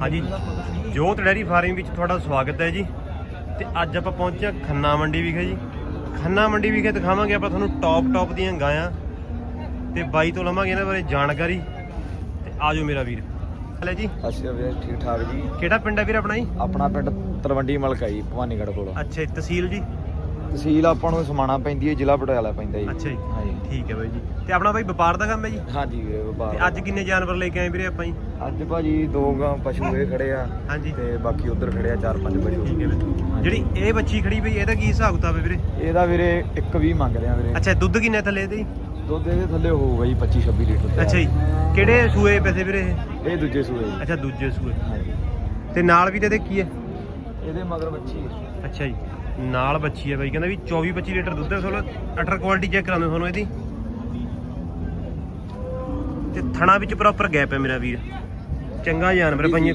ਹਾਂਜੀ। ਜੋਤ dairy farm ਵਿੱਚ ਤੁਹਾਡਾ ਸਵਾਗਤ ਹੈ ਜੀ। ਤੇ ਅੱਜ ਆਪਾਂ ਪਹੁੰਚੇ ਹਾਂ ਖੰਨਾ ਮੰਡੀ ਵਿਖੇ ਜੀ। ਖੰਨਾ ਮੰਡੀ ਵਿਖੇ ਦਿਖਾਵਾਂਗੇ ਆਪਾਂ ਤੁਹਾਨੂੰ ਟੌਪ ਟੌਪ ਦੀਆਂ ਗਾਇਆਂ। ਤੇ ਬਾਈ ਤੋਂ ਲਵਾਂਗੇ ਇਹਨਾਂ ਬਾਰੇ ਜਾਣਕਾਰੀ। ਤੇ ਆਜੋ ਮੇਰਾ ਵੀਰ। ਹਲੇ ਜੀ। ਅਸੀਂ ਵੀਰੇ ਠੀਕ ਠਾਕ ਜੀ? ਕਿਹੜਾ ਪਿੰਡ ਹੈ ਵੀਰ ਆਪਣਾ ਜੀ? ਆਪਣਾ ਪਿੰਡ ਤਲਵੰਡੀ ਮਲਕਾ ਜੀ ਭਵਾਨੀਗੜ੍ਹ ਕੋਲ। ਅੱਛਾ ਜੀ ਤਹਿਸੀਲ ਜੀ? ਤਹਿਸੀਲ ਆਪਾਂ ਨੂੰ ਸਮਾਣਾ ਪੈਂਦੀ ਹੈ ਜ਼ਿਲ੍ਹਾ ਪਟਿਆਲਾ ਪੈਂਦਾ ਜੀ। ਅੱਛਾ ਜੀ। ਹਾਂਜੀ। ਠੀਕ ਹੈ ਬਾਈ ਜੀ। ਤੇ ਆਪਣਾ ਬਾਈ ਵਪਾਰ ਦਾ ਕੰਮ ਹੈ ਜੀ? ਹਾਂਜੀ ਵੀਰੇ ਤੇ ਵਪਾਰ ਅੱਜ ਕਿੰਨੇ ਜਾਨਵਰ ਲੈ ਕੇ ਆਏ ਵੀਰੇ ਆਪਾਂ ਜੀ? ਅੱਜ ਭਾਜੀ ਦੋ ਗਾਂ ਪਸ਼ੂ ਇਹ ਖੜੇ ਆ ਹਾਂਜੀ। ਤੇ ਬਾਕੀ ਉਧਰ ਖੜੇ ਆ ਚਾਰ ਪੰਜ ਪਸ਼ੂ। ਠੀਕ ਹੈ ਵੀਰੇ। ਜਿਹੜੀ ਇਹ ਬੱਚੀ ਖੜੀ ਬਈ ਇਹਦਾ ਕੀ ਹਿਸਾਬ ਕਿਤਾਬ ਹੈ ਵੀਰੇ? ਇਹਦਾ ਵੀਰੇ 1 ਮੰਗ ਰਿਹਾ ਵੀਰੇ। ਅੱਛਾ ਦੁੱਧ ਕਿੰਨੇ ਥੱਲੇ ਇਹਦੇ? ਦੁੱਧ ਇਹਦੇ ਥੱਲੇ ਹੋਊਗਾ ਜੀ 25 26 ਲੀਟਰ ਅੱਛਾ ਜੀ। ਕਿਹੜੇ ਸੂਏ ਪੈਸੇ ਵੀਰੇ ਇਹ? ਇਹ ਦੂਜੇ ਸੂਏ ਅੱਛਾ ਦੂਜੇ ਸੂਏ। ਹਾਂਜੀ। ਤੇ ਨਾਲ ਵੀ ਤੇ ਕੀ ਹੈ? ਇਹਦੇ ਮਗਰ ਬੱਚੀ ਅੱਛਾ ਜੀ। ਨਾਲ ਬੱਚੀ ਹੈ ਬਾਈ ਕਹਿੰਦਾ ਵੀ 24 25 ਲੀਟਰ ਦੁੱਧ ਹੈ ਤੁਹਾਨੂੰ ਅਟਰ ਕੁਆਲਿਟੀ ਚੈੱਕ ਕਰਾਉਂਦੇ ਤੁਹਾਨੂੰ ਇਹਦੀ? ਤੇ ਥਣਾ ਵਿੱਚ ਪ੍ਰੋਪਰ ਗੈਪ ਹੈ ਮੇਰਾ ਵੀਰ। ਚੰਗਾ ਜਾਨਵਰ ਉਹ ਨਹੀਂ।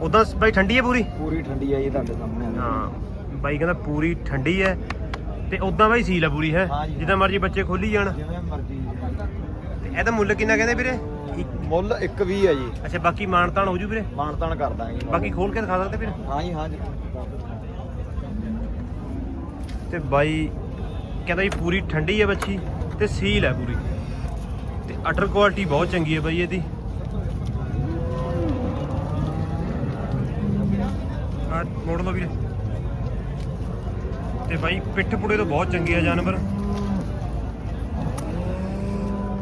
ਉਦਾਂ ਬਾਈ ਠੰਡੀ ਹੈ ਪੂਰੀ? ਪੂਰੀ ਠੰਡੀ ਆ ਜੀ ਤੁਹਾਡੇ ਸਾਹਮਣੇ ਹਾਂ ਬਾਈ ਕਹਿੰਦਾ ਪੂਰੀ ਠੰਡੀ ਹੈ ਤੇ ਉਦਾਂ ਬਾਈ ਸੀਲ ਹੈ ਪੂਰੀ ਹੈ? ਹਾਂ। ਜਿੱਦਾਂ ਮਰਜ਼ੀ ਬੱਚੇ ਖੋਲੀ ਜਾਣ। ਜਿਵੇਂ ਮਰਜ਼ੀ ਤੇ ਇਹਦਾ ਮੁੱਲ ਕਿੰਨਾ ਕਹਿੰਦੇ ਵੀਰੇ? ਮੁੱਲ 1 ਵੀ ਆ ਜੀ। ਅੱਛਾ ਬਾਕੀ ਮਾਨਤਾਨ ਹੋ ਜੂ ਵੀਰੇ? ਮਾਨਤਾਨ ਕਰ ਦਾਂਗੇ। ਬਾਕੀ ਖੋਲ ਕੇ ਦਿਖਾ ਸਕਦੇ ਵੀਰੇ? ਹਾਂ ਜੀ ਹਾਂ ਜੀ। ਤੇ ਬਾਈ ਕਹਿੰਦਾ ਜੀ ਪੂਰੀ ਠੰਡੀ ਹੈ ਬੱਚੀ ਤੇ ਸੀਲ ਹੈ ਪੂਰੀ। ਅਟਰ ਕੁਆਲਿਟੀ ਬਹੁਤ ਚੰਗੀ ਹੈ ਬਾਈ ਇਹਦੀ। ਆ ਮੋੜ ਲਓ ਵੀਰੇ। ਤੇ ਬਾਈ ਪਿੱਠ ਪੁੜੇ ਤੋਂ ਬਹੁਤ ਚੰਗੀ ਹੈ ਜਾਨਵਰ।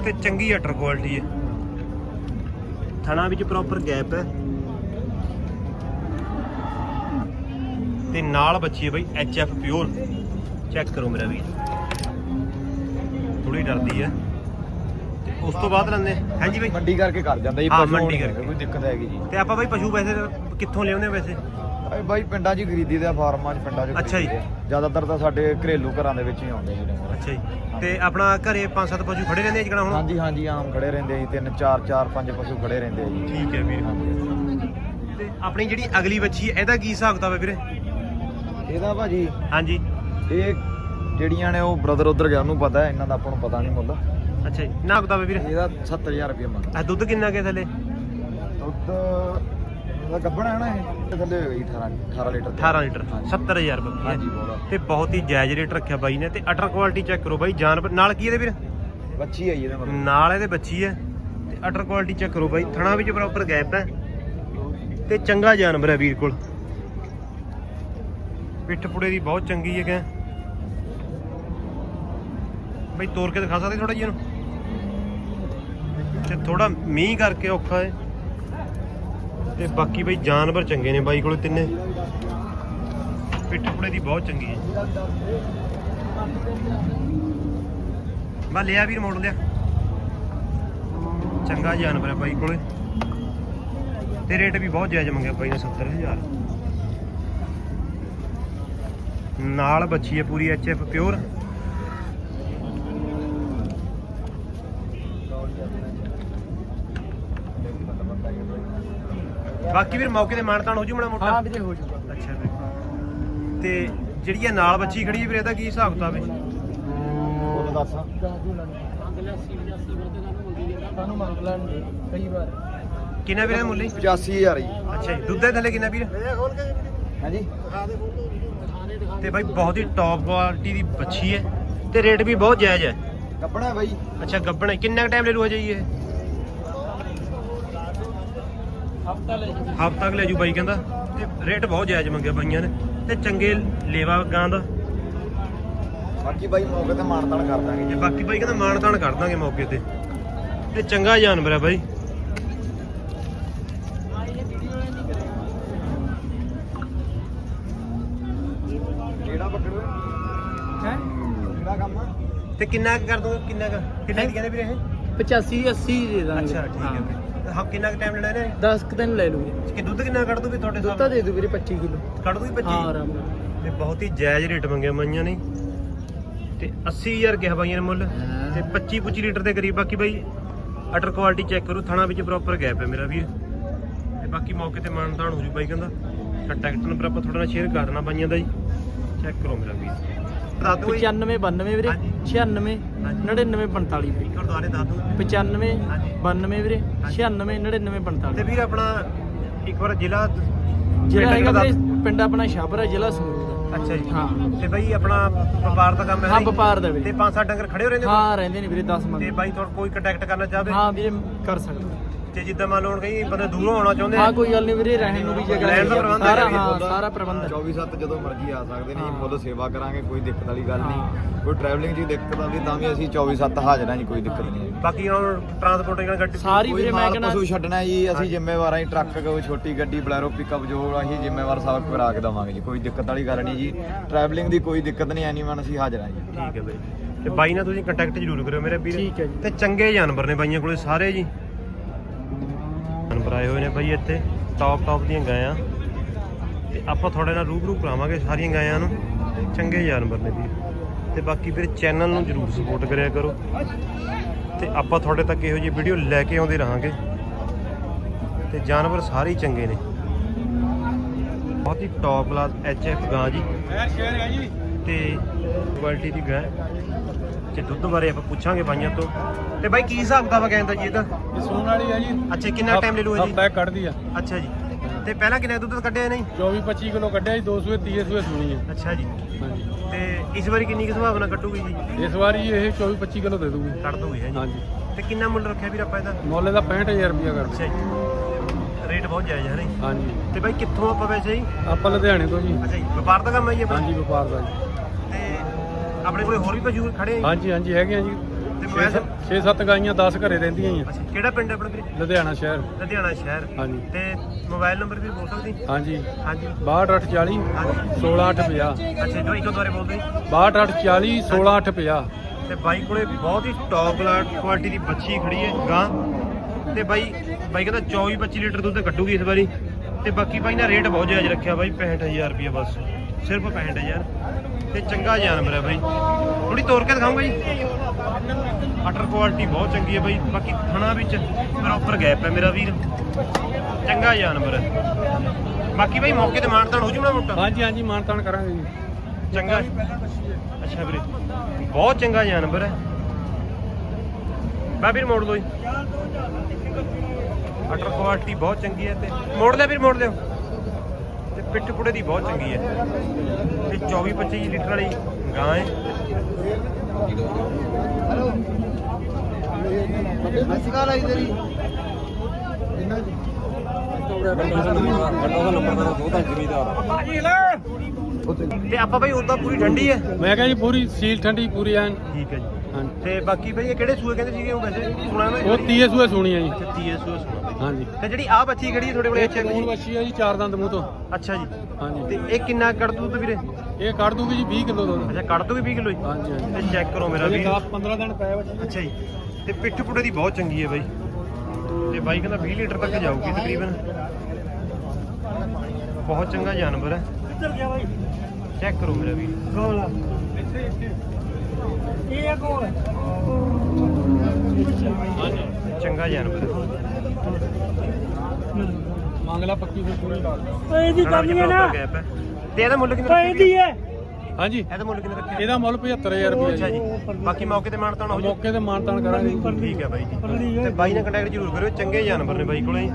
ਤੇ ਚੰਗੀ ਅਟਰ ਕੁਆਲਿਟੀ ਹੈ। ਥਣਾ ਵਿੱਚ ਪ੍ਰੋਪਰ ਗੈਪ ਹੈ। ਤੇ ਨਾਲ ਬੱਚੀ ਹੈ ਬਾਈ ਐਚ ਐਫ ਪਿਓਰ ਚੈੱਕ ਕਰੋ ਮੇਰਾ ਵੀ ਥੋੜੀ ਡਰਦੀ ਹੈ। ਉਸ ਤੋਂ ਬਾਅਦ ਲੈਂਦੇ। ਹਾਂਜੀ ਬਾਈ? ਮੰਡੀ ਕਰਕੇ ਕਰ ਜਾਂਦਾ ਜੀ ਹਾਂ, ਪਸ਼ੂ ਮੰਡੀ ਹੋਣੇ, ਕਰਕੇ। ਕੋਈ ਦਿੱਕਤ ਹੈਗੀ ਜੀ। ਤੇ ਆਪਾਂ ਬਾਈ ਪਸ਼ੂ ਵੈਸੇ ਕਿੱਥੋਂ ਲਿਆਉਂਦੇ ਵੈਸੇ? ਇਹ ਬਾਈ ਪਿੰਡਾਂ 'ਚ ਹੀ ਖਰੀਦੀ ਦੇ ਆ ਫਾਰਮਾਂ 'ਚ ਪਿੰਡਾਂ 'ਚ ਅੱਛਾ ਜੀ। ਆ। ਜ਼ਿਆਦਾਤਰ ਤਾਂ ਸਾਡੇ ਘਰੇਲੂ ਘਰਾਂ ਦੇ ਵਿੱਚ ਹੀ ਆਉਂਦੇ ਜੀ ਡੰਗਰ। ਅੱਛਾ ਜੀ। ਤੇ ਆਪਣਾ ਘਰੇ ਪੰਜ ਸੱਤ ਪਸ਼ੂ ਖੜੇ ਰਹਿੰਦੇ ਆ ਜਿਕਣਾ ਹੁਣ? ਹਾਂਜੀ ਹਾਂਜੀ ਆਮ ਖੜੇ ਰਹਿੰਦੇ ਆ ਜੀ ਤਿੰਨ ਚਾਰ ਚਾਰ ਪੰਜ ਪਸ਼ੂ ਖੜੇ ਰਹਿੰਦੇ ਆ ਜੀ। ਠੀਕ ਹੈ ਵੀਰ। ਹਾਂਜੀ। ਤੇ ਆਪਣੀ ਜਿਹੜੀ ਅਗਲੀ ਬੱਚੀ ਹੈ ਇਹਦਾ ਕੀ ਹਿਸਾਬ ਕਿਤਾਬ ਹੈ ਵੀਰੇ? ਇਹਦਾ ਭਾਜੀ ਹਾਂਜੀ। ਇਹ ਜਿਹੜੀਆਂ ਨੇ ਉਹ ਬ੍ਰਦਰ ਉਧਰ ਗਿਆ ਉਹਨੂੰ ਪਤਾ ਹੈ ਇਹਨਾਂ ਦਾ ਆਪਾਂ ਨੂੰ ਪਤਾ ਨਹੀਂ ਮੁੱਲ। ਅੱਛਾ ਜੀ। ਨਾ ਹੈ ਵੀਰੇ? ਇਹਦਾ 70000 ਰੁਪਏ ਮੰਗ ਆ ਦੁੱਧ ਕਿੰਨਾ ਕੇ ਥੱਲੇ? ਦੁੱਧ ਇਹਦਾ ਗੱਬਣਾ ਹੈ ਨਾ ਇਹ? ਥੱਲੇ ਹੋਈ 18 18 ਲੀਟਰ ਤੇ। 18 ਲੀਟਰ। ਹਾਂਜੀ। 70000 ਬੱਕੀ ਹਾਂਜੀ ਬੋਲਾ ਤੇ ਬਹੁਤ ਹੀ ਜਾਇਜ਼ ਰੇਟ ਰੱਖਿਆ ਬਾਈ ਨੇ। ਤੇ ਅਟਰ ਕੁਆਲਿਟੀ ਚੈੱਕ ਕਰੋ ਬਾਈ ਜਾਨਵਰ ਨਾਲ ਕੀ ਇਹਦੇ ਵੀਰ? ਬੱਚੀ ਹੈ ਜੀ ਇਹਦੇ ਮਤਲਬ। ਨਾਲ ਇਹਦੇ ਬੱਚੀ ਹੈ। ਤੇ ਅਟਰ ਕੁਆਲਿਟੀ ਚੈੱਕ ਕਰੋ ਬਾਈ ਥਣਾ ਵਿੱਚ ਪ੍ਰੋਪਰ ਗੈਪ ਹੈ। ਤੇ ਚੰਗਾ ਜਾਨਵਰ ਹੈ ਵੀਰ ਕੋਲ। ਪਿੱਠ ਪੁੜੇ ਦੀ ਬਹੁਤ ਚੰਗੀ ਹੈ। ਕਿ ਬਈ ਤੋੜ ਕੇ ਦਿਖਾ ਸਕਦੇ ਥੋੜਾ ਜਿਹਾ ਇਹਨੂੰ? ਤੇ ਥੋੜਾ ਮੀਂਹ ਕਰਕੇ ਔਖਾ ਹੈ ਤੇ ਬਾਕੀ ਬਈ ਜਾਨਵਰ ਚੰਗੇ ਨੇ ਬਾਈ ਕੋਲੇ ਤਿੰਨੇ। ਪਿੱਠ ਪੁੜੇ ਦੀ ਬਹੁਤ ਚੰਗੀ ਹੈ ਮੈਂ ਲਿਆ ਵੀਰ ਮੋੜ ਲਿਆ। ਚੰਗਾ ਜਾਨਵਰ ਹੈ ਬਾਈ ਕੋਲੇ। ਤੇ ਰੇਟ ਵੀ ਬਹੁਤ ਜਾਇਜ਼ ਮੰਗਿਆ ਬਾਈ ਨੇ 70000 ਨਾਲ ਬੱਚੀ ਹੈ ਪੂਰੀ ਐਚ ਐਫ ਪਿਓਰ ਬਾਕੀ ਵੀਰ ਮੌਕੇ ਤੇ ਮਾਨਤਾਨ ਹੋ ਜੂ ਮਣਾ ਮੋਟਾ? ਵੀਰੇ ਹੋ ਜੂਗਾ। ਅੱਛਾ ਵੀਰ ਤੇ ਜਿਹੜੀ ਇਹ ਨਾਲ ਬੱਚੀ ਖੜੀ ਹੈ ਵੀਰ ਇਹਦਾ ਕੀ ਹਿਸਾਬ ਕਿਤਾਬ ਹੈ? ਉਹ ਦੱਸ। ਸਾਨੂੰ ਮੰਗ ਲੈਣ ਕਈ ਵਾਰ। ਕਿੰਨਾ ਵੀਰ ਇਹ ਮੁੱਲ ਜੀ 85000 ਜੀ। ਅੱਛਾ ਜੀ ਦੁੱਧ ਦੇ ਥੱਲੇ ਕਿੰਨਾ ਵੀਰ? ਹਾਂਜੀ? ਤੇ ਬਾਈ ਬਹੁਤ ਹੀ ਟੌਪ ਕੁਆਲਿਟੀ ਦੀ ਬੱਚੀ ਹੈ ਤੇ ਰੇਟ ਵੀ ਬਹੁਤ ਜਾਇਜ਼ ਹੈ। ਗੱਬਣਾ ਹੈ ਬਾਈ। ਅੱਛਾ ਗੱਬਣ ਹੈ। ਕਿੰਨਾ ਟਾਈਮ ਲੈ ਲੂ ਅਜੇ ਇਹ ਹਫਤਾ ਲੈ ਜੀ। ਹਫ਼ਤਾ ਤੱਕ ਲੈ ਜੂ ਬਾਈ ਕਹਿੰਦਾ। ਤੇ ਰੇਟ ਬਹੁਤ ਜਾਇਜ਼ ਮੰਗਿਆ ਬਾਈਆਂ ਨੇ। ਤੇ ਚੰਗੇ ਲੇਵਾ ਗਾਂ ਦਾ। ਬਾਕੀ ਬਾਈ ਮੌਕੇ ਤੇ ਮਾਨਤਾਨ ਕਰ ਦਾਂਗੇ। ਤੇ ਜੀ ਬਾਕੀ ਬਾਈ ਕਹਿੰਦਾ ਮਾਣ ਤਾਣ ਕਰ ਦਾਂਗੇ ਮੌਕੇ ਤੇ। ਤੇ ਚੰਗਾ ਜਾਨਵਰ ਹੈ ਬਾਈ। ਕਿਹੜਾ ਪਕੜੋ ਹੈ? ਕਿਹੜਾ ਕੰਮ ਆ? ਤੇ ਕਿੰਨਾ ਕਰ ਦੂੰਗਾ ਕਿੰਨਾ ਕਿੰਨੇ ਦੀ ਕਹਿੰਦੇ ਵੀਰੇ ਇਹ? 85 80 ਦੇ ਦਾਂਗੇ। ਅੱਛਾ ਠੀਕ ਹੈ। ਵੀਰੇ। ਹਾਂ ਕਿੰਨਾ ਕੁ ਟਾਈਮ ਲੈਣਾ ਇਹਨੇ 10 ਕੁ ਦਿਨ ਲੈ ਲੂਗੇ। ਕਿ ਦੁੱਧ ਕਿੰਨਾ ਕੱਢ ਦੂ ਵੀ ਤੁਹਾਡੇ ਦੁੱਧ ਤਾਂ? ਦੇ ਦੂ ਵੀਰੇ 25 ਕਿਲੋ। ਕੱਢ ਦੂ ਵੀ ਹਾਂ 25 ਆਰਾਮ ਨਾਲ। ਤੇ ਬਹੁਤ ਹੀ ਜਾਇਜ਼ ਰੇਟ ਮੰਗਿਆ ਮਾਈਆਂ ਨੇ। ਤੇ 80000 ਕਿਹਾ ਬਾਈਆਂ ਨੇ ਮੁੱਲ। ਤੇ 25 25 ਲੀਟਰ ਦੇ ਕਰੀਬ। ਬਾਕੀ ਬਾਈ ਅਟਰ ਕੁਆਲਿਟੀ ਚੈੱਕ ਕਰੋ ਥਣਾ ਵਿੱਚ ਪ੍ਰੋਪਰ ਗੈਪ ਹੈ ਮੇਰਾ ਵੀਰ। ਤੇ ਬਾਕੀ ਮੌਕੇ ਤੇ ਮਾਨਤਾਨ ਹੋ ਜੂ ਬਾਈ ਕਹਿੰਦਾ। ਤਾਂ ਟਿਕਟ ਨੰਬਰ ਆਪਾਂ ਤੁਹਾਡੇ ਨਾਲ ਸ਼ੇਅਰ ਕਰ ਦੇਣਾ ਬਾਈਆਂ ਦਾ ਜੀ ਚੈੱਕ ਕਰੋ ਮੇਰਾ ਵੀਰ। ਦੱਸ ਦਿਓ ਜੀ। 95 92 ਵੀਰੇ। ਹਾਂਜੀ। 96 ਹਾਂਜੀ। 99 45 ਵੀਰੇ। ਗੁਰਦੁਆਰੇ ਦੱਸ ਦਿਓ 95 ਹਾਂਜੀ। 92 ਵੀਰੇ। ਹਾਂਜੀ। 96 99 ਤੇ 45 ਵੀਰ ਆਪਣਾ ਇੱਕ ਵਾਰ ਜ਼ਿਲ੍ਹਾ ਜਿਹੜਾ ਪਿੰਡ ਹੈਗਾ ਦਾ- ਵੀਰੇ ਪਿੰਡ ਆਪਣਾ ਹੈ ਜ਼ਿਲ੍ਹਾ ਸੰਗਰੂਰ ਦਾ। ਅੱਛਾ ਜੀ। ਹਾਂ। ਤੇ ਬਾਈ ਆਪਣਾ ਵਪਾਰ ਦਾ ਕੰਮ ਹੈ ਹਾਂ ਨਹੀਂ? ਵਪਾਰ ਦਾ ਤੇ ਵੀਰੇ। ਪੰਜ ਸੱਤ ਡੰਗਰ ਖੜੇ ਹੋ ਰਹਿੰਦੇ ਹਾਂ ਰਹਿੰਦੇ ਨੇ ਵੀਰੇ 10 ਤੇ ਮੰਗ। ਬਾਈ ਤੁਹਾਡਾ ਕੋਈ ਕੰਟੈਕਟ ਕਰਨਾ ਚਾਹਵੇ? ਹਾਂ ਵੀਰੇ ਕਰ ਸਕਦੇ। ਤੇ ਜਿੱਦਾਂ ਮੰਨ ਲਓ ਹੁਣ ਕਈ ਬੰਦੇ ਦੂਰੋਂ ਆਉਣਾ ਚਾਹੁੰਦੇ ਹਾਂ ਆ ਕੋਈ ਗੱਲ ਨਹੀਂ ਵੀਰੇ ਰਹਿਣ ਨੂੰ ਵੀ ਜਗ੍ਹਾ ਰਹਿਣ ਦਾ ਹੈਗੀ ਆ। ਪ੍ਰਬੰਧ ਸਾਰਾ ਹਾਂ। ਸਾਰਾ ਪ੍ਰਬੰਧ। ਹੈ 24/7 ਜਦੋਂ ਮਰਜ਼ੀ ਆ ਸਕਦੇ ਨੇ ਜੀ। ਫੁੱਲ ਸੇਵਾ ਕਰਾਂਗੇ ਕੋਈ ਦਿੱਕਤ ਵਾਲੀ ਗੱਲ। ਨਹੀਂ। ਕੋਈ ਟਰੈਵਲਿੰਗ ਦੀ ਦਿੱਕਤ ਆਉਂਦੀ ਤਾਂ ਵੀ ਅਸੀਂ 24/7 ਹਾਜ਼ਰ ਹਾਂ ਜੀ ਕੋਈ ਦਿੱਕਤ ਨਹੀਂ ਬਾਕੀ ਹੁਣ ਟਰਾਂਸਪੋਰਟਿੰਗ ਨਾਲ ਗੱਡੀ ਸਾਰੀ ਵੀਰੇ ਮੈਂ ਕਹਿੰਦਾ ਪਸ਼ੂ ਛੱਡਣਾ ਜੀ ਅਸੀਂ ਜ਼ਿੰਮੇਵਾਰ ਹਾਂ ਜੀ ਟਰੱਕ ਕੋਈ ਛੋਟੀ ਗੱਡੀ ਬਲੈਰੋ ਪਿਕਅਪ ਜੋ ਅਸੀਂ ਜ਼ਿੰਮੇਵਾਰ ਸਭ ਕਰਾ ਕੇ ਦਵਾਂਗੇ ਜੀ ਕੋਈ ਦਿੱਕਤ ਵਾਲੀ ਗੱਲ ਨਹੀਂ ਜੀ। ਟਰੈਵਲਿੰਗ ਦੀ ਕੋਈ ਦਿੱਕਤ ਨਹੀਂ ਐਨੀਵਨ ਅਸੀਂ ਹਾਜ਼ਰ ਹਾਂ ਜੀ। ਠੀਕ ਹੈ ਬਾਈ। ਤੇ ਬਾਈ ਨਾਲ ਤੁਸੀਂ ਕੰਟੈਕਟ ਜ਼ਰੂਰ ਕਰਿਓ ਮੇਰੇ ਵੀਰ। ਠੀਕ ਹੈ ਜੀ। ਤੇ ਚੰਗੇ ਜਾਨਵਰ ਨੇ ਬਾਈਆਂ ਕੋਲੇ ਸਾਰੇ ਜੀ। ਆਏ ਹੋਏ ਨੇ ਬਾਈ ਇੱਥੇ ਟੌਪ ਟੌਪ ਦੀਆਂ ਗਾਇਆਂ। ਤੇ ਆਪਾਂ ਤੁਹਾਡੇ ਨਾਲ ਰੂਬਰੂ ਕਰਾਵਾਂਗੇ ਸਾਰੀਆਂ ਗਾਇਆਂ ਨੂੰ, ਚੰਗੇ ਜਾਨਵਰ ਨੇ ਵੀਰ ਤੇ ਬਾਕੀ ਫਿਰ ਚੈਨਲ ਨੂੰ ਜ਼ਰੂਰ ਸਪੋਰਟ ਕਰਿਆ ਕਰੋ। ਤੇ ਆਪਾਂ ਤੁਹਾਡੇ ਤੱਕ ਇਹੋ ਜਿਹੀ ਵੀਡੀਓ ਲੈ ਕੇ ਆਉਂਦੇ ਰਹਾਂਗੇ। ਤੇ ਜਾਨਵਰ ਸਾਰੇ ਹੀ ਚੰਗੇ ਨੇ। ਬਹੁਤ ਹੀ ਟੌਪ ਕਲਾਸ ਐਚ ਐਫ ਗਾਂ ਜੀ। ਤੇ ਕੁਆਲਿਟੀ ਦੀ ਗਾਂ। ਤੇ ਦੁੱਧ ਬਾਰੇ ਆਪਾਂ ਪੁੱਛਾਂਗੇ ਬਾਈਆਂ ਤੋਂ। ਤੇ ਬਾਈ ਕੀ ਹਿਸਾਬ ਕਿਤਾਬ ਕਹਿੰਦਾ ਜੀ ਇਹਦਾ? ਇਹ ਸੂਣ ਵਾਲੀ ਆ ਜੀ। ਅੱਛਾ ਕਿੰਨਾ ਟਾਈਮ ਲੈ ਲੂਗਾ ਜੀ? ਪੈਕ ਕੱਢਦੀ ਆ। ਅੱਛਾ ਜੀ। ਤੇ ਪਹਿਲਾਂ ਕਿੰਨਾ ਦੁੱਧ ਕੱਢਿਆ ਨਹੀਂ 24 25 ਕਿਲੋ ਕੱਢਿਆ ਜੀ 200 30 ਸੂਏ ਸੂਣੀ ਆ। ਅੱਛਾ ਜੀ। ਹਾਂਜੀ। ਤੇ ਇਸ ਵਾਰੀ ਕਿੰਨੀ ਕੁ ਸੰਭਾਵਨਾ ਕੱਢੂਗੀ ਜੀ? ਇਸ ਵਾਰੀ ਇਹ 24 25 ਕਿਲੋ ਦੇ ਦੂਗੀ ਕੱਢ ਦੂਗੀ ਹੈ ਜੀ। ਹਾਂਜੀ। ਤੇ ਕਿੰਨਾ ਮੁੱਲ ਰੱਖਿਆ ਵੀਰ ਆਪਾਂ ਇਹਦਾ? ਮੁੱਲ ਇਹਦਾ 65000 ਰੁਪਇਆ ਕਰ ਅੱਛਾ ਜੀ। ਰੇਟ ਬਹੁਤ ਜਾਇਜ਼ ਹੈ ਨਹੀਂ ਹਾਂਜੀ। ਤੇ ਬਾਈ ਕਿੱਥੋਂ ਆਪਾਂ ਵੈਸੇ ਜੀ? ਆਪਾਂ ਲੁਧਿਆਣੇ ਤੋਂ ਜੀ। ਅੱਛਾ ਜੀ ਵਪਾਰ ਦਾ ਕੰਮ ਹੈ ਜੀ ਆਪਣਾ? ਹਾਂਜੀ ਵਪਾਰ ਦਾ ਜੀ। ਤੇ ਆਪਣੇ ਕੋਲੇ ਹੋਰ ਵੀ ਪਸ਼ੂ ਖੜੇ ਆ ਜੀ? ਹਾਂਜੀ ਹਾਂਜੀ ਹੈਗੇ ਆ ਜੀ। ਤੇ ਮੋਬਾਈਲ 6-7 ਗਾਈਆਂ 10 ਘਰੇ ਰਹਿੰਦੀਆਂ ਹੀ ਆ। ਅੱਛਾ ਕਿਹੜਾ ਪਿੰਡ ਹੈ ਆਪਣਾ ਵੀਰੇ? ਲੁਧਿਆਣਾ ਸ਼ਹਿਰ। ਲੁਧਿਆਣਾ ਸ਼ਹਿਰ। ਹਾਂਜੀ। ਤੇ ਮੋਬਾਈਲ ਨੰਬਰ ਵੀ ਬੋਲ ਸਕਦੀ? ਹਾਂਜੀ। ਹਾਂਜੀ। 6240 ਹਾਂਜੀ। 16850 ਅੱਛਾ ਜੋ ਇੱਕ ਦੁਆਰੇ ਬੋਲਦੇ 6240 16850 ਤੇ ਬਾਈ ਕੋਲੇ ਬਹੁਤ ਹੀ ਟੌਪ ਕੁਆਲਿਟੀ ਦੀ ਬੱਚੀ ਖੜੀ ਹੈ ਗਾਂ। ਤੇ ਬਾਈ ਬਾਈ ਕਹਿੰਦਾ 24 25 ਲੀਟਰ ਦੁੱਧ ਕੱਢੂਗੀ ਇਸ ਵਾਰੀ। ਤੇ ਬਾਕੀ ਬਾਈ ਨੇ ਰੇਟ ਬਹੁਤ ਜਾਇਜ਼ ਰੱਖਿਆ ਬਾਈ 65000 ਰੁਪਏ ਬਸ। ਸਿਰਫ 65000 ਤੇ ਚੰਗਾ ਜਾਨਵਰ ਹੈ ਬਾਈ। ਥੋੜੀ ਤੋੜ ਕੇ ਦਿਖਾਉਂਗਾ ਜੀ ਅਟਰ ਕੁਆਲਿਟੀ ਬਹੁਤ ਚੰਗੀ ਹੈ ਬਾਈ। ਬਾਕੀ ਥਣਾ ਵਿੱਚ ਪ੍ਰੋਪਰ ਗੈਪ ਹੈ ਮੇਰਾ ਵੀਰ। ਚੰਗਾ ਜਾਨਵਰ ਹੈ। ਬਾਕੀ ਬਾਈ ਮੌਕੇ ਤੇ ਮਾਨਤਾਨ ਹੋ ਜੂ ਮੋਟਾ ਹਾਂਜੀ ਹਾਂਜੀ ਮਾਨਤਾਨ ਕਰਾਂਗੇ ਜੀ। ਚੰਗਾ। ਅੱਛਾ ਵੀਰੇ। ਬਹੁਤ ਚੰਗਾ ਜਾਨਵਰ ਹੈ। ਬਾ ਵੀਰ ਮੋੜ ਲਓ ਜੀ। ਅਟਰ ਕੁਆਲਿਟੀ ਬਹੁਤ ਚੰਗੀ ਹੈ ਤੇ ਮੋੜ ਲਿਆ ਵੀਰ ਮੋੜ ਲਿਓ ਤੇ ਪਿੱਠ ਪੁੜੇ ਦੀ ਬਹੁਤ ਚੰਗੀ ਹੈ। ਤੇ 24 25 ਲੀਟਰ ਵਾਲੀ ਗਾਂ ਹੈ। ਅਸਕਾਲ ਆਈ ਤੇਰੀ ਤੇ ਆਪਾਂ ਬਈ ਉਦਾਂ ਪੂਰੀ ਠੰਡੀ ਹੈ। ਮੈਂ ਕਿਹਾ ਜੀ ਪੂਰੀ ਸੀਲ ਠੰਡੀ ਪੂਰੀ ਐਨ। ਠੀਕ ਹੈ ਜੀ। ਤੇ ਬਾਕੀ ਬਈ ਇਹ ਕਿਹੜੇ ਸੂਏ ਕਹਿੰਦੇ ਸੀਗੇ? ਉਹ ਵੈਸੇ ਸੁਣਾ ਨਾ। ਉਹ 30 ਸੂਏ ਸੂਣੀ ਆ ਜੀ। ਅੱਛਾ 30 ਸੂਏ ਸੁਣਾ। ਹਾਂਜੀ। ਤੇ ਜਿਹੜੀ ਆ ਬੱਚੀ ਖੜੀ ਹੈ ਤੁਹਾਡੇ ਕੋਲੇ ਅੱਛਾ ਆ ਜੀ ਚਾਰ ਦੰਦ ਮੂੰਹ ਤੋਂ। ਅੱਛਾ ਜੀ। ਹਾਂਜੀ। ਤੇ ਇਹ ਕਿੰਨਾ ਕੱਢ ਦੂ ਤੇ ਵੀਰੇ? ਇਹ ਕੱਢ ਦੂਗੀ ਜੀ 20 ਕਿਲੋ ਦੁੱਧ। ਅੱਛਾ ਕੱਢ ਦੂਗੀ 20 ਕਿਲੋ ਜੀ? ਹਾਂਜੀ ਹਾਂਜੀ। ਤੇ ਚੈੱਕ ਕਰੋ ਮੇਰਾ ਵੀ 10 15 ਦਿਨ ਪਏ ਬੱਚੇ। ਅੱਛਾ ਜੀ। ਤੇ ਪਿੱਠ ਪੁੜੇ ਦੀ ਬਹੁਤ ਚੰਗੀ ਹੈ ਬਾਈ। ਤੇ ਬਾਈ ਕਹਿੰਦਾ 20 ਲੀਟਰ ਤੱਕ ਜਾਊਗੀ ਤਕਰੀਬਨ। ਬਹੁਤ ਚੰਗਾ ਜਾਨਵਰ ਹੈ। ਚੈੱਕ ਕਰੋ ਮੇਰਾ ਵੀਰ। ਚੰਗਾ ਜਾਨਵਰ ਹੈ। ਮੰਗ ਲਾ ਪੱਕੀ ਫਿਰ ਪੂਰੀ ਇਹਦੀ ਕਰਨੀ ਹੈ ਨਾ। ਤੇ ਇਹਦਾ ਮੁੱਲ ਕਿੰਨਾ ਇਹਦੀ ਹੈ। ਹਾਂਜੀ। ਇਹਦਾ ਮੁੱਲ ਕਿੰਨਾ ਰੱਖਿਆ ਇਹਦਾ ਮੁੱਲ 75000 ਰੁਪਏ ਅੱਛਾ ਜੀ। ਬਾਕੀ ਮੌਕੇ ਤੇ ਮਾਨਤਾਨ ਹੋ ਜਾਊ? ਮੌਕੇ ਤੇ ਮਾਨਤਾਨ ਕਰਾਂਗੇ। ਜੀ। ਠੀਕ ਹੈ ਬਾਈ ਜੀ। ਤੇ ਬਾਈ ਨਾਲ ਕੰਟੈਕਟ ਜ਼ਰੂਰ ਕਰਿਓ ਚੰਗੇ ਜਾਨਵਰ ਨੇ ਬਾਈ ਕੋਲੇ।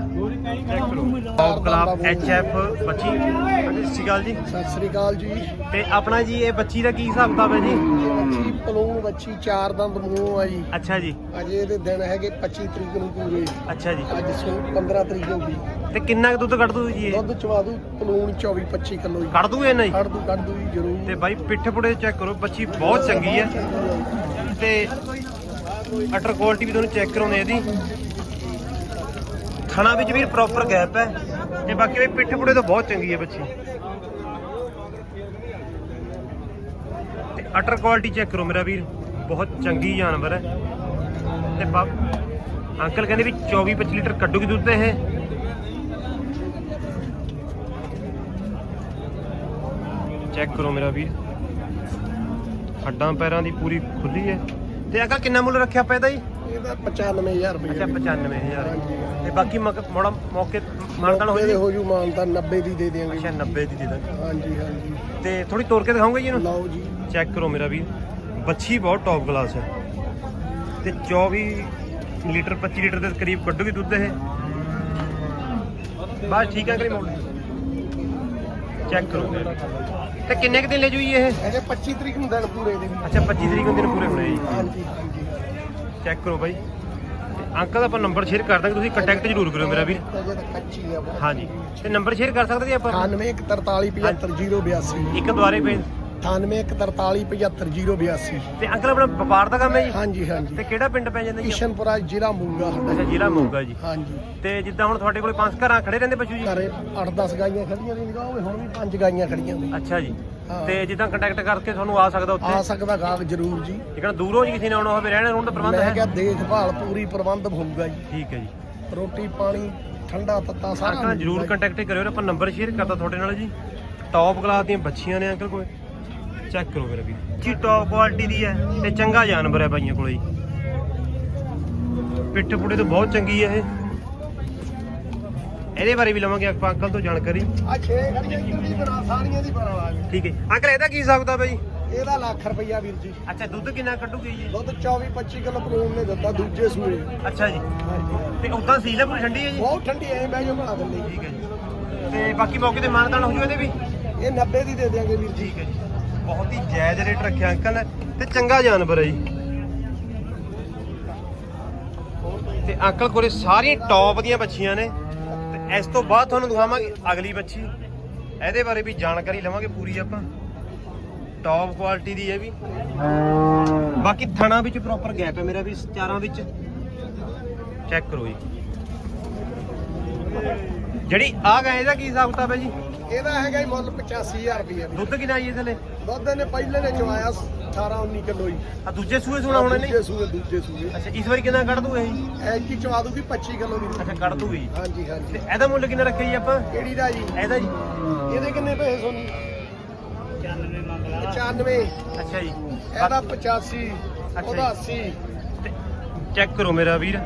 ਕਲਾਬ ਐਚ ਐਫ ਬੱਚੀ। ਸਤਿ ਸ਼੍ਰੀ ਅਕਾਲ ਜੀ। ਸਤਿ ਸ੍ਰੀ ਅਕਾਲ ਜੀ। ਤੇ ਆਪਣਾ ਜੀ ਇਹ ਬੱਚੀ ਦਾ ਕੀ ਹਿਸਾਬ ਕਿਤਾਬ ਹੈ ਜੀ? ਬੱਚੀ ਪਲੂਣ ਬੱਚੀ ਚਾਰ ਦੰਦ ਮੂੰਹ ਆ ਜੀ। ਅੱਛਾ ਜੀ। ਅਜੇ ਇਹਦੇ ਦਿਨ ਹੈਗੇ 25 ਤਰੀਕ ਨੂੰ ਪੂਰੇ। ਅੱਛਾ ਜੀ। ਅੱਜ ਸੋ 15 ਤਰੀਕ ਹੋ ਗਈ। ਤੇ ਕਿੰਨਾ ਕੁ ਦੁੱਧ ਕੱਢ ਦੂ ਜੀ ਇਹ? ਦੁੱਧ ਚਵਾ ਦੂ ਪਲੂਣ 24 25 ਕਿਲੋ ਜੀ। ਕੱਢ ਦੂ ਇਹ ਨਹੀਂ ਕੱਢ ਦੂ ਕੱਢ ਦੂ ਜੀ ਜ਼ਰੂਰ। ਤੇ ਬਾਈ ਪਿੱਠ ਪੁੜੇ ਚੈੱਕ ਕਰੋ ਬੱਚੀ ਬਹੁਤ ਚੰਗੀ ਹੈ। ਤੇ ਅਟਰ ਕੁਆਲਿਟੀ ਵੀ ਤੁਹਾਨੂੰ ਚੈੱਕ ਕਰਾਉਂਦੇ ਇਹਦੀ ਥਣਾ ਵਿੱਚ ਵੀ ਪ੍ਰੋਪਰ ਗੈਪ ਹੈ। ਤੇ ਬਾਕੀ ਵੀ ਪਿੱਠ ਪੁੜੇ ਤੋਂ ਬਹੁਤ ਚੰਗੀ ਹੈ ਬੱਚੀ। ਤੇ ਅਟਰ ਕੁਆਲਿਟੀ ਚੈੱਕ ਕਰੋ ਮੇਰਾ ਵੀਰ ਬਹੁਤ ਚੰਗੀ ਜਾਨਵਰ ਹੈ। ਤੇ ਅੰਕਲ ਕਹਿੰਦੇ ਵੀ 24 25 ਲੀਟਰ ਕੱਢੂਗੀ ਦੁੱਧ ਇਹ। ਚੈੱਕ ਕਰੋ ਮੇਰਾ ਵੀਰ। ਹੱਡਾਂ ਪੈਰਾਂ ਦੀ ਪੂਰੀ ਖੁੱਲੀ ਹੈ। ਤੇ ਅੰਕਲ ਕਿੰਨਾ ਮੁੱਲ ਰੱਖਿਆ ਪਿਆ ਇਹਦਾ ਜੀ? ਇਹਦਾ 95000 ਰੁਪਏ ਅੱਛਾ 95000 ਤੇ ਬਾਕੀ ਮੌਕੇ- ਮੋੜਾ ਮੌਕੇ ਮਾਨਤਾਨ ਹੋ ਜੀ? ਹੋ ਜੂ ਮਾਨਤਾ 90 ਦੀ ਦੇ ਦਿਆਂਗੇ। ਅੱਛਾ 90 ਦੀ ਦੇ ਦਾਂਗੇ ਹਾਂਜੀ ਹਾਂਜੀ। ਤੇ ਥੋੜੀ ਤੋੜ ਕੇ ਦਿਖਾਉਂਗੇ ਜੀ ਇਹਨੂੰ? ਲਓ ਜੀ। ਚੈੱਕ ਕਰੋ ਮੇਰਾ ਵੀਰ। ਬੱਚੀ ਬਹੁਤ ਟੌਪ ਕਲਾਸ ਹੈ। ਤੇ 24 ਲੀਟਰ 25 ਲੀਟਰ ਦੇ ਕਰੀਬ ਕੱਢੂਗੀ ਦੁੱਧ ਇਹ। ਬਸ ਠੀਕ ਹੈ ਕਰੀ ਮੋੜ ਚੈੱਕ ਕਰੋ। ਤੇ ਕਿੰਨੇ ਕੁ ਦਿਨ ਲੈ ਜੂ ਜੀ ਇਹ? ਇਹਦੇ 25 ਤਰੀਕ ਨੂੰ ਦਿਨ ਪੂਰੇ ਦੇ ਅੱਛਾ 25 ਤਰੀਕ ਨੂੰ ਦਿਨ ਪੂਰੇ ਹੋਣੇ ਜੀ। ਹਾਂਜੀ ਹਾਂਜੀ। ਚੈੱਕ ਕਰੋ ਬਾਈ। ਤੇ ਅੰਕਲ ਦਾ ਆਪਾਂ ਨੰਬਰ ਸ਼ੇਅਰ ਕਰ ਦਾਂਗੇ ਤੁਸੀਂ ਕੰਟੈਕਟ ਜ਼ਰੂਰ ਕਰਿਓ ਮੇਰਾ ਵੀਰ। ਅਜੇ ਤਾਂ ਕੱਚੀ ਆ ਬਹੁਤ ਹਾਂਜੀ। ਤੇ ਨੰਬਰ ਸ਼ੇਅਰ ਕਰ ਸਕਦੇ ਜੀ ਆਪਾਂ? 9843755082 ਇੱਕ ਦੁਆਰੇ ਪੇ 9843755082 ਤੇ ਅੰਕਲ ਆਪਣਾ ਵਪਾਰ ਦਾ ਕੰਮ ਹੈ ਜੀ? ਹਾਂਜੀ ਹਾਂਜੀ। ਤੇ ਕਿਹੜਾ ਪਿੰਡ ਪੈ ਜਾਂਦਾ ਜੀ? ਕਿਸ਼ਨਪੁਰਾ ਜ਼ਿਲ੍ਹਾ ਮੂੰਗਾ ਅੱਛਾ ਸਾਡਾ ਜ਼ਿਲ੍ਹਾ ਮੋਗਾ ਜੀ। ਹਾਂਜੀ। ਤੇ ਜਿੱਦਾਂ ਹੁਣ ਤੁਹਾਡੇ ਕੋਲੇ ਪੰਜ ਘਰਾਂ ਖੜੇ ਰਹਿੰਦੇ ਪਸ਼ੂ ਜੀ? ਘਰੇ 8-10 ਗਾਈਆਂ ਖੜੀਆਂ ਨੇ ਨਿਗਾਹ ਹੁਣ ਵੀ 5 ਗਾਈਆਂ ਖੜੀਆਂ ਨੇ। ਅੱਛਾ ਜੀ। ਹਾਂ। ਤੇ ਜਿੱਦਾਂ ਕੰਟੈਕਟ ਕਰਕੇ ਤੁਹਾਨੂੰ ਆ ਸਕਦਾ ਆ ਉੱਥੇ ਸਕਦਾ ਗਾਹਕ ਜ਼ਰੂਰ ਜੀ। ਜਿਹੜਾ ਦੂਰੋਂ ਜੀ ਕਿਸੇ ਨੇ ਆਉਣਾ ਹੋਵੇ ਰਹਿਣ ਰੂਣ ਦਾ ਪ੍ਰਬੰਧ ਮੈਂ ਹੈ? ਕਿਹਾ ਦੇਖਭਾਲ ਪੂਰੀ ਪ੍ਰਬੰਧ ਹੋਊਗਾ ਜੀ। ਠੀਕ ਹੈ ਜੀ। ਰੋਟੀ ਪਾਣੀ ਠੰਡਾ ਤੱਤਾ ਸਾਰਾ ਅੰਕਲ ਜਰੂਰ ਜੀ। ਕੰਟੈਕਟ ਕਰਿਓ ਆਪਾਂ ਨੰਬਰ ਸ਼ੇਅਰ ਕਰਤਾ ਤੁਹਾਡੇ ਨਾਲ ਜੀ। ਟੌਪ ਕਲਾਸ ਦੀਆਂ ਬੱਚੀਆਂ ਨੇ ਅੰਕਲ ਕੋਲੇ। ਚੈੱਕ ਕਰੋ ਵੀਰ ਜੀ ਟੌਪ ਕੁਆਲਿਟੀ ਦੀ ਹੈ ਤੇ ਚੰਗਾ ਜਾਨਵਰ ਹੈ ਬਾਈਆਂ ਕੋਲੇ ਜੀ। ਪਿੱਠ ਪੁੜੇ ਤੋਂ ਬਹੁਤ ਚੰਗੀ ਹੈ ਇਹ। ਇਹਦੇ ਬਾਰੇ ਵੀ ਲਵਾਂਗੇ ਆਪਾਂ ਅੰਕਲ ਤੋਂ ਜਾਣਕਾਰੀ। ਆ 6 ਖੜੀਆਂ ਇੱਕ ਦੀ ਬਣਾ ਸਾਰੀਆਂ ਦੀ ਬਣਾ ਲਾਂਗੇ। ਠੀਕ ਹੈ ਅੰਕਲ ਇਹਦਾ ਕੀ ਹਿਸਾਬ ਬਾਈ ਇਹਦਾ ਲੱਖ ਰੁਪਈਆ ਵੀਰ ਜੀ। ਅੱਛਾ ਦੁੱਧ ਕਿੰਨਾ ਕੱਢੂਗੀ ਜੀ? ਦੁੱਧ 24 25 ਕਿਲੋ ਪਲੂਨ ਨੇ ਦਿੱਤਾ ਦੂਜੇ ਸੂਏ। ਅੱਛਾ ਜੀ। ਤੇ ਉਦਾਂ ਸੀਲ ਪੂਰੀ ਠੰਡੀ ਹੈ ਜੀ? ਬਹੁਤ ਠੰਡੀ ਐ ਬਹਿ ਜਾ ਬਣਾ ਦਿੰਦੇ ਠੀਕ ਹੈ ਜੀ। ਤੇ ਬਾਕੀ ਮੌਕੇ ਤੇ ਮਾਨਤਾਨ ਹੋ ਜੂ ਇਹਦੇ ਵੀ? ਇਹ 90 ਦੀ ਦੇ ਦਿਆਂਗੇ ਵੀਰ ਜੀ। ਠੀਕ ਹੈ ਜੀ। ਬਹੁਤ ਹੀ ਜਾਇਜ਼ ਰੇਟ ਰੱਖਿਆ ਅੰਕਲ ਤੇ ਚੰਗਾ ਜਾਨਵਰ ਹੈ ਜੀ। ਤੇ ਅੰਕਲ ਕੋਲੇ ਸਾਰੀਆਂ ਟੌਪ ਦੀਆਂ ਬੱਚੀਆਂ ਨੇ ਤੇ ਇਸ ਤੋਂ ਬਾਅਦ ਤੁਹਾਨੂੰ ਦਿਖਾਵਾਂਗੇ ਅਗਲੀ ਬੱਚੀ। ਇਹਦੇ ਬਾਰੇ ਵੀ ਜਾਣਕਾਰੀ ਲਵਾਂਗੇ ਪੂਰੀ ਆਪਾਂ। ਟੌਪ ਕੁਆਲਿਟੀ ਦੀ ਹੈ ਵੀ। ਬਾਕੀ ਥਣਾ ਵਿੱਚ ਪ੍ਰੋਪਰ ਗੈਪ ਹੈ ਮੇਰਾ ਵੀ ਚਾਰਾਂ ਵਿੱਚ। ਚੈੱਕ ਕਰੋ ਜੀ। ਜਿਹੜੀ ਆ ਗਏ ਇਹਦਾ ਕੀ ਹਿਸਾਬ ਕਿਤਾਬ ਹੈ ਜੀ? ਇਹਦਾ ਹੈਗਾ ਜੀ ਮੁੱਲ 85000 ਰੁਪਏ ਦੁੱਧ ਕਿੰਨਾ ਜੀ ਥੱਲੇ ਦੁੱਧ ਨੇ ਪਹਿਲੇ ਨੇ ਚਵਾਇਆ 18 19 ਕਿਲੋ ਹੀ। ਆ ਦੂਜੇ ਸੂਏ ਸੁਣਾ ਹੋਣਾ ਨਹੀਂ ਦੂਜੇ ਸੂਏ ਦੂਜੇ ਸੂਏ। ਅੱਛਾ ਇਸ ਵਾਰੀ ਕਿੰਨਾ ਕੱਢ ਦੂ ਇਹ? ਐ ਕੀ ਚਵਾ ਦੂਗੀ? 25 ਕਿਲੋ ਦੀ। ਅੱਛਾ ਕੱਢ ਦੂਗੀ। ਹਾਂਜੀ ਹਾਂਜੀ। ਤੇ ਇਹਦਾ ਮੁੱਲ ਕਿੰਨਾ ਰੱਖਿਆ ਜੀ ਆਪਾਂ? ਕਿਹੜੀ ਦਾ ਜੀ? ਇਹਦਾ ਜੀ। ਇਹਦੇ ਕਿੰਨੇ ਪੈਸੇ ਸੋਨੀ? 95 ਅੱਛਾ ਜੀ। ਇਹਦਾ 85 ਉਹਦਾ 80 ਤੇ ਚੈੱਕ ਕਰੋ ਮੇਰਾ ਵੀਰ।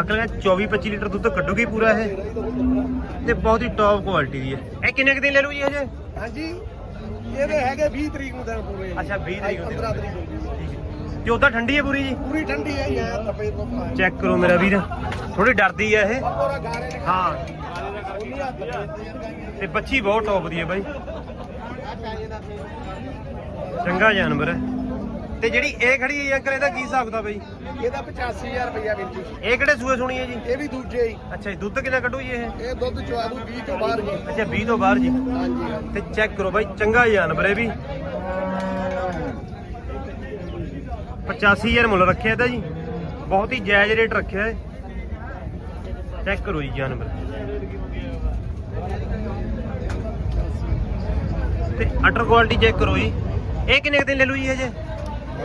ਅਕਲ 24 25 ਲੀਟਰ ਦੁੱਧ ਕੱਢੂਗੀ ਪੂਰਾ ਇਹ? ਤੇ ਬਹੁਤ ਹੀ ਟੌਪ ਕੁਆਲਿਟੀ ਦੀ ਹੈ। ਇਹ ਕਿੰਨੇ ਕੁ ਦਿਨ ਲੈ ਲੂ ਜੀ ਹਜੇ ਹਾਂਜੀ। ਇਹਦੇ ਹੈਗੇ 20 ਤਰੀਕ ਨੂੰ ਦਿਨ ਪੂਰੇ। ਅੱਛਾ, 20 ਤਰੀਕ ਨੂੰ ਦਿਨ 15 ਤਰੀਕ ਨੂੰ। ਤੇ ਉਦਾਂ ਠੰਡੀ ਹੈ ਪੂਰੀ ਜੀ? ਪੂਰੀ ਠੰਡੀ ਹੈ ਯਾਰ ਤਪੇ ਤੋਂ ਚੈੱਕ ਕਰੋ ਮੇਰਾ ਵੀਰ। ਥੋੜੀ ਡਰਦੀ ਹੈ ਇਹ। ਹਾਂ। ਤੇ ਬੱਚੀ ਬਹੁਤ ਟੌਪ ਦੀ ਹੈ ਬਾਈ। ਚੰਗਾ ਜਾਨਵਰ ਹੈ। ਤੇ ਜਿਹੜੀ ਇਹ ਖੜੀ ਹੈ ਅੰਕਲ ਇਹਦਾ ਕੀ ਹਿਸਾਬ ਦਾ ਬਾਈ ਇਹਦਾ 85000 ਰੁਪਇਆ ਵੀਰ ਜੀ। ਇਹ ਕਿਹੜੇ ਸੂਏ ਸੁਣੀ ਹੈ ਜੀ? ਇਹ ਵੀ ਦੂਜੇ ਹੀ। ਅੱਛਾ ਜੀ ਦੁੱਧ ਕਿੰਨਾ ਕੱਢੂ ਜੀ ਇਹ? ਇਹ ਦੁੱਧ ਚਵਾ ਦੂ 20 ਤੋਂ ਬਾਹਰ ਜੀ। ਅੱਛਾ 20 ਤੋਂ ਬਾਹਰ ਜੀ। ਹਾਂਜੀ ਹਾਂਜੀ ਤੇ ਚੈੱਕ ਕਰੋ ਬਾਈ ਚੰਗਾ ਜਾਨਵਰ ਹੈ ਵੀ। 85000 ਮੁੱਲ ਰੱਖਿਆ ਇਹਦਾ ਜੀ। ਬਹੁਤ ਹੀ ਜਾਇਜ਼ ਰੇਟ ਰੱਖਿਆ ਹੈ। ਚੈੱਕ ਕਰੋ ਜੀ ਜਾਨਵਰ ਤੇ ਅਟਰ ਕੁਆਲਿਟੀ ਚੈੱਕ ਕਰੋ ਜੀ। ਇਹ ਕਿੰਨੇ ਦਿਨ ਲੈ ਲੂ ਜੀ ਹਜੇ?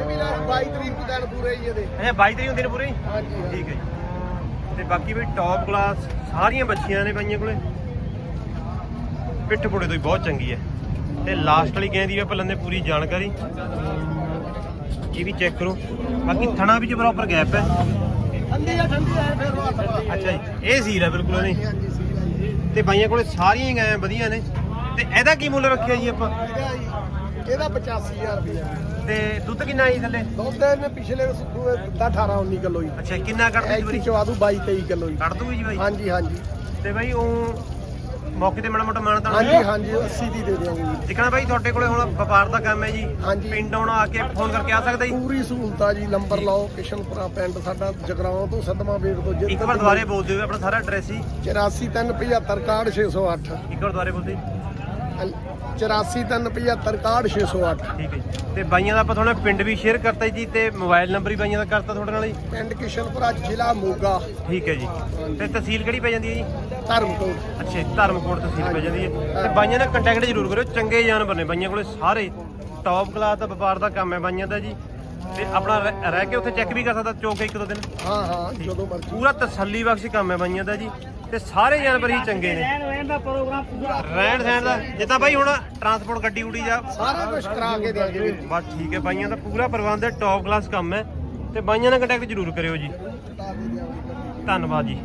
ਇਹ ਵੀ ਨਾਲ 22 ਤਰੀਕ ਨੂੰ ਦਿਨ ਪੂਰੇ ਹੀ ਇਹਦੇ। ਅੱਛਾ 22 ਤਰੀਕ ਨੂੰ ਦਿਨ ਪੂਰੇ ਹਾਂਜੀ ਹਾਂਜੀ। ਠੀਕ ਹੈ ਜੀ। ਤੇ ਬਾਕੀ ਵੀ ਟੌਪ ਕਲਾਸ ਸਾਰੀਆਂ ਬੱਚੀਆਂ ਨੇ ਪਾਈਆਂ ਕੋਲੇ। ਪਿੱਠ ਪੁੜੇ ਤੋਂ ਹੀ ਬਹੁਤ ਚੰਗੀ ਹੈ। ਤੇ ਲਾਸਟ ਵਾਲੀ ਗੇਂਦ ਦੀ ਵੀ ਆਪਾਂ ਲੈਂਦੇ ਪੂਰੀ ਜਾਣਕਾਰੀ। ਇਹ ਵੀ ਚੈੱਕ ਕਰੋ। ਬਾਕੀ ਥਣਾ ਵਿੱਚ ਬਰਾਬਰ ਗੈਪ ਹੈ। ਠੰਡੀ ਆ ਠੰਡੀ ਆ ਫਿਰ ਹੱਥ ਪਾ। ਅੱਛਾ ਜੀ ਇਹ ਸੀਲ ਹੈ ਬਿਲਕੁਲ ਨਹੀਂ ਹਾਂਜੀ ਸੀ ਜੀ। ਤੇ ਬਾਈਆਂ ਕੋਲੇ ਸਾਰੀਆਂ ਹੀ ਗਾਂ ਵਧੀਆ ਨੇ। ਤੇ ਇਹਦਾ ਕੀ ਮੁੱਲ ਰੱਖਿਆ ਜੀ ਆਪਾਂ? ਇਹਦਾ ਜੀ ਇਹਦਾ 85000 ਰੁਪਇਆ। ਤੇ ਦੁੱਧ ਕਿੰਨਾ ਆਈ ਥੱਲੇ? ਦੁੱਧ ਇਹਨੇ ਪਿਛਲੇ ਸੂਏ ਦਿੱਤਾ 18 19 ਕਿਲੋ ਹੀ ਅੱਛਾ ਕਿੰਨਾ ਕੱਢ ਦੂ ਐਤੀ ਚਵਾ ਦੂ 22 23 ਕਿਲੋ ਹੀ ਕੱਢ ਦੂਗੀ ਜੀ ਬਾਈ? ਹਾਂਜੀ ਹਾਂਜੀ। ਤੇ ਬਾਈ ਉਹ ਮੌਕੇ ਤੇ ਮਾੜਾ ਮੋਟਾ ਮਾਨਤਾ ਹਾਂਜੀ ਹਾਂਜੀ 80 ਦੀ ਦੇ ਦਿਆਂਗੇ ਜੀ। ਜਿਕਣਾ ਬਾਈ ਤੁਹਾਡੇ ਕੋਲੇ ਹੁਣ ਵਪਾਰ ਦਾ ਕੰਮ ਹੈ ਜੀ। ਹਾਂਜੀ। ਪਿੰਡ ਆਉਣਾ ਆ ਕੇ ਫੋਨ ਕਰਕੇ ਆ ਸਕਦਾ ਜੀ? ਪੂਰੀ ਸਹੂਲਤ ਜੀ ਨੰਬਰ ਲਾਓ ਕਿਸ਼ਨਪੁਰਾ ਪਿੰਡ ਸਾਡਾ ਜਗਰਾਉਂ ਤੋਂ ਸਦਮਾ ਵੇੜ ਤੋਂ ਜਿੱਥੇ ਇੱਕ ਵਾਰ ਦੁਬਾਰੇ ਬੋਲ ਦਿਓ ਆਪਣਾ ਸਾਰਾ ਐਡਰੈਸ ਜੀ। 84375 ਕਾਰਡ 608 ਇੱਕ ਵਾਰ ਦੁਬਾਰੇ ਬੋਲ ਦਿਓ 84375 ਕਾਰਡ 608 ਠੀਕ ਹੈ ਜੀ। ਤੇ ਬਾਈਆਂ ਦਾ ਆਪਾਂ ਪਿੰਡ ਵੀ ਸ਼ੇਅਰ ਕਰਤਾ ਜੀ ਤੇ ਮੋਬਾਈਲ ਨੰਬਰ ਵੀ ਬਾਈਆਂ ਦਾ ਕਰਤਾ ਤੁਹਾਡੇ ਨਾਲ ਜੀ। ਪਿੰਡ ਕਿਸ਼ਨਪੁਰਾ ਜ਼ਿਲ੍ਹਾ ਮੋਗਾ। ਠੀਕ ਹੈ ਜੀ। ਤੇ ਤਹਿਸੀਲ ਕਿਹੜੀ ਪੈ ਜਾਂਦੀ ਹੈ ਜੀ? ਧਰਮਕੋਟ। ਅੱਛਾ ਜੀ, ਧਰਮਕੋਟ ਤਹਿਸੀਲ ਪੈ ਜਾਂਦੀ ਹੈ। ਤੇ ਬਾਈਆਂ ਨਾਲ ਕੰਟੈਕਟ ਜ਼ਰੂਰ ਕਰਿਓ। ਚੰਗੇ ਜਾਨਵਰ ਨੇ ਬਾਈਆਂ ਕੋਲੇ ਸਾਰੇ ਟੌਪ ਕਲਾਸ ਦਾ ਵਪਾਰ ਦਾ ਕੰਮ ਹੈ ਬਾਈਆਂ ਦਾ ਜੀ। ਤੇ ਆਪਣਾ ਰਹਿ ਰਹਿ ਕੇ ਉੱਥੇ ਚੈੱਕ ਵੀ ਕਰ ਸਕਦਾ ਚੌਕ ਇੱਕ ਦੋ ਦਿਨ। ਹਾਂ ਹਾਂ ਜਦੋਂ ਮਰਜ਼ੀ। ਪੂਰਾ ਤਸੱਲੀ ਬਖਸ਼ ਕੰਮ ਹੈ ਬਾਈਆਂ ਦਾ ਜੀ। ਤੇ ਸਾਰੇ ਜਾਨਵਰ ਹੀ ਚੰਗੇ ਨੇ। ਰਹਿਣ ਸਹਿਣ ਦਾ। ਜਿੱਦਾਂ ਬਾਈ ਹੁਣ ਟਰਾਂਸਪੋਰਟ ਗੱਡੀ ਉਡੀ ਜਾ। ਸਾਰਾ ਕੁਝ ਕਰਾ ਕੇ ਦਿਆਂਗੇ ਵੀਰ। ਜੀ ਬਸ ਠੀਕ ਹੈ ਬਾਈਆਂ ਦਾ ਪੂਰਾ ਪ੍ਰਬੰਧ ਹੈ ਟੌਪ ਕਲਾਸ ਕੰਮ ਹੈ। ਤੇ ਬਾਈਆਂ ਨਾਲ ਕੰਟੈਕਟ ਜ਼ਰੂਰ ਕਰਿਓ ਜੀ। ਦਿਆਂਗੇ ਧੰਨਵਾਦ ਜੀ।